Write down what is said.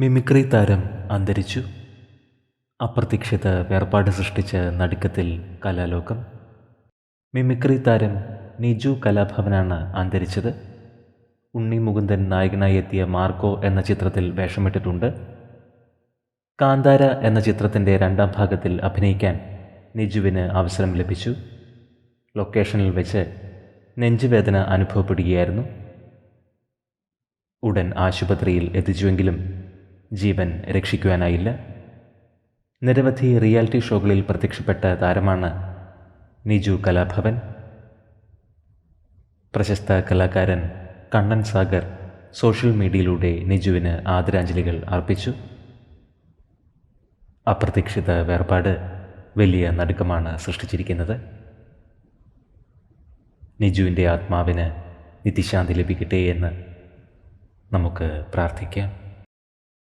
Mimicry താരം അന്തരിച്ചു. അപ്രതീക്ഷിത വേർപാട് സൃഷ്ടിച്ച നടുക്കത്തിൽ കലാലോകം. മിമിക്രി താരം നിജു കലാഭവനാണ് അന്തരിച്ചത്. ഉണ്ണി മുകുന്ദൻ നായകനായി എത്തിയ മാർക്കോ എന്ന ചിത്രത്തിൽ വേഷമിട്ടിട്ടുണ്ട്. കാന്താര എന്ന ചിത്രത്തിന്റെ രണ്ടാം ഭാഗത്തിൽ അഭിനയിക്കാൻ നിജുവിന് അവസരം ലഭിച്ചു. ലൊക്കേഷനിൽ വെച്ച് നെഞ്ചുവേദന അനുഭവപ്പെടുകയായിരുന്നു. ഉടൻ ആശുപത്രിയിൽ എത്തിച്ചുവെങ്കിലും ജീവൻ രക്ഷിക്കുവാനായില്ല. നിരവധി റിയാലിറ്റി ഷോകളിൽ പ്രത്യക്ഷപ്പെട്ട താരമാണ് നിജു കലാഭവൻ. പ്രശസ്ത കലാകാരൻ കണ്ണൻ സാഗർ സോഷ്യൽ മീഡിയയിലൂടെ നിജുവിന് ആദരാഞ്ജലികൾ അർപ്പിച്ചു. അപ്രതീക്ഷിത വേർപാട് വലിയ നടുക്കമാണ് സൃഷ്ടിച്ചിരിക്കുന്നത്. നിജുവിന്റെ ആത്മാവിന് നിത്യശാന്തി ലഭിക്കട്ടെ എന്ന് നമുക്ക് പ്രാർത്ഥിക്കാം.